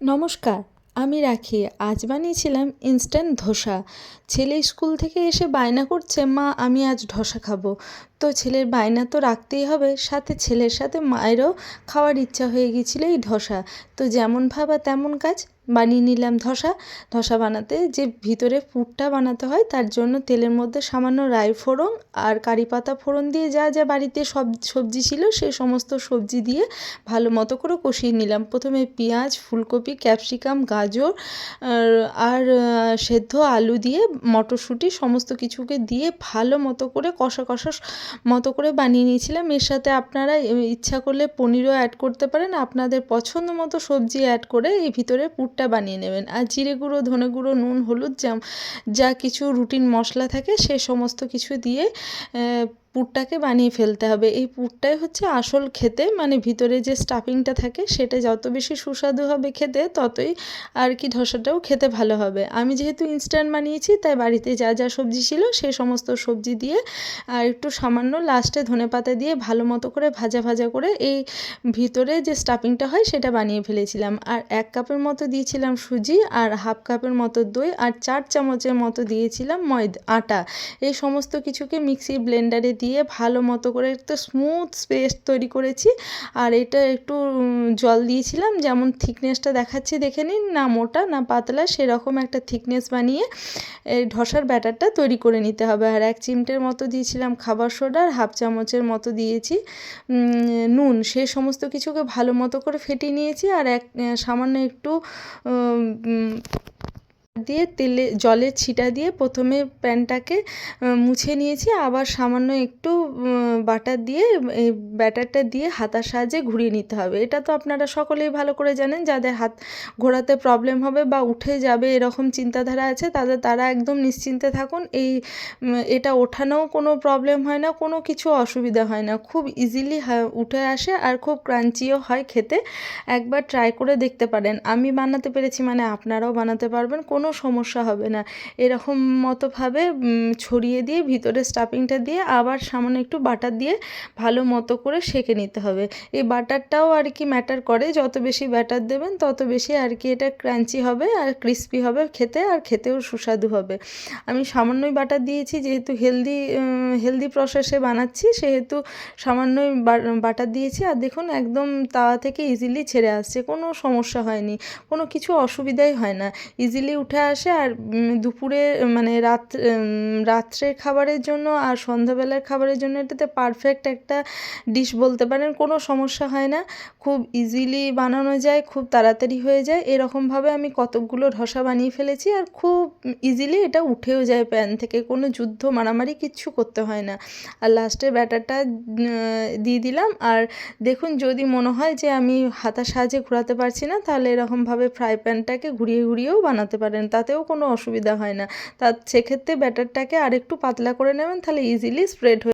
নমস্কার, আমি রাখি। আজ বানিয়েছিলাম ইনস্ট্যান্ট ধোসা। ছেলে স্কুল থেকে এসে বায়না করছে, মা, আমি আজ ধোসা খাব। তো ছেলের বায়না তো রাখতেই হবে। সাথে ছেলের সাথে মায়েরও খাওয়ার ইচ্ছা হয়ে গিয়েছিল এই ধসা। তো যেমন ভাবা তেমন কাজ, বানিয়ে নিলাম ধসা। ধসা বানাতে যে ভিতরে পুরটা বানাতে হয়, তার জন্য তেলের মধ্যে সামান্য রাই ফোড়ন আর কারি পাতা ফোড়ন দিয়ে যা যা বাড়িতে সব সবজি ছিল সেই সমস্ত সবজি দিয়ে ভালো মতো করে কষিয়ে নিলাম। প্রথমে পেঁয়াজ, ফুলকপি, ক্যাপসিকাম, গাজর আর সেদ্ধ আলু দিয়ে, মটরশুঁটি, সমস্ত কিছুকে দিয়ে ভালো মতো করে কষা কষা মতো করে বানিয়ে নিয়েছিলাম। এর সাথে আপনারা ইচ্ছা করলে পনিরও অ্যাড করতে পারেন। আপনাদের পছন্দ মতো সবজি অ্যাড করে এই ভিতরে পুরটা বানিয়ে নেবেন। আর জিরে গুঁড়ো, ধনে গুঁড়ো, নুন, হলুদ যা যা কিছু রুটিন মশলা থাকে সে সমস্ত কিছু দিয়ে পুরটাকে বানিয়ে ফেলতে হবে। এই পুরটাই হচ্ছে আসল খেতে মানে ভিতরে যে স্টাফিংটা থাকে সেটা যত বেশি সুস্বাদু হবে খেতে, ততই আর কি ধোসাটাও খেতে ভালো হবে। আমি যেহেতু ইনস্ট্যান্ট বানিয়েছি, তাই বাড়িতে যা যা সবজি ছিল সেই সমস্ত সবজি দিয়ে আর একটু সামান্য লাস্টে ধনে পাতা দিয়ে ভালো মতো করে ভাজা ভাজা করে এই ভিতরে যে স্টাফিংটা হয় সেটা বানিয়ে ফেলেছিলাম। আর এক কাপের মতো দিয়েছিলাম সুজি আর হাফ কাপের মতো দই আর চার চামচের মতো দিয়েছিলাম ময়দা, আটা। এই সমস্ত কিছুকে মিক্সি ব্লেন্ডারে দিয়ে ভালো মতো করে একটু স্মুথ পেস্ট তৈরি করেছি। আর এটা একটু জল দিয়েছিলাম, যেমন থিকনেসটা দেখাচ্ছি, দেখে নিন, না মোটা, না পাতলা, সেরকম একটা থিকনেস বানিয়ে এই ধসার ব্যাটারটা তৈরি করে নিতে হবে। আর এক চিমটের মতো দিয়েছিলাম খাবার সোডা, আর হাফ চামচের মতো দিয়েছি নুন। সে সমস্ত কিছুকে ভালো মতো করে ফেটিয়ে নিয়েছি, আর এক, সামান্য একটু দিয়ে তেলে, জলের ছিটা দিয়ে প্রথমে প্যানটাকে মুছে নিয়েছি। আবার সামান্য একটু বাটার দিয়ে, এই ব্যাটারটা দিয়ে হাতার সাহায্যে ঘুরিয়ে নিতে হবে। এটা তো আপনারা সকলেই ভালো করে জানেন, যাদের হাত ঘোরাতে প্রবলেম হবে বা উঠে যাবে এরকম চিন্তাধারা আছে, তাদের, তারা একদম নিশ্চিন্তে থাকুন। এই এটা ওঠানোও কোনো প্রবলেম হয় না, কোনো কিছু অসুবিধা হয় না। খুব ইজিলি উঠে আসে আর খুব ক্রাঞ্চিও হয় খেতে। একবার ট্রাই করে দেখতে পারেন। আমি বানাতে পেরেছি মানে আপনারাও বানাতে পারবেন। কোনো কোনো সমস্যা হবে না। এরকম মতোভাবে ছড়িয়ে দিয়ে ভিতরে স্টাফিংটা দিয়ে আবার সামান্য একটু বাটার দিয়ে ভালো মতো করে সেঁকে নিতে হবে। এই বাটারটাও আর কি ম্যাটার করে। যত বেশি ব্যাটার দেবেন, তত বেশি আর কি এটা ক্রাঞ্চি হবে আর ক্রিস্পি হবে খেতে আর খেতেও সুস্বাদু হবে। আমি সামান্যই বাটার দিয়েছি, যেহেতু হেলদি হেলদি প্রসেসে বানাচ্ছি, সেহেতু সামান্যই বাটার দিয়েছি। আর দেখুন, একদম তাওয়া থেকে ইজিলি ছেড়ে আসছে, কোনো সমস্যা হয়নি, কোনো কিছু অসুবিধাই হয় না। ইজিলি উঠে উঠে আসে আর দুপুরে মানে রাত রাত্রের খাবারের জন্য আর সন্ধ্যাবেলার খাবারের জন্য এটাতে পারফেক্ট একটা ডিশ বলতে পারেন, কোনো সমস্যা হয় না। খুব ইজিলি বানানো যায়, খুব তাড়াতাড়ি হয়ে যায়। এরকমভাবে আমি কতকগুলো ধসা বানিয়ে ফেলেছি আর খুব ইজিলি এটা উঠেও যায় প্যান থেকে, কোনো যুদ্ধ মারামারি কিচ্ছু করতে হয় না। আর লাস্টে ব্যাটারটা দিয়ে দিলাম আর দেখুন যদি মনে হয় যে আমি হাতার সাহায্যে ঘোরাতে পারছি না, তাহলে এরকমভাবে ফ্রাই প্যানটাকে ঘুরিয়ে ঘুরিয়েও বানাতে পারেন। তাতেও কোনো অসুবিধা হয় না। তা সেক্ষেত্রে ব্যাটারটাকে আরেকটু পাতলা করে নেবেন, তাহলে ইজিলি স্প্রেড হয়ে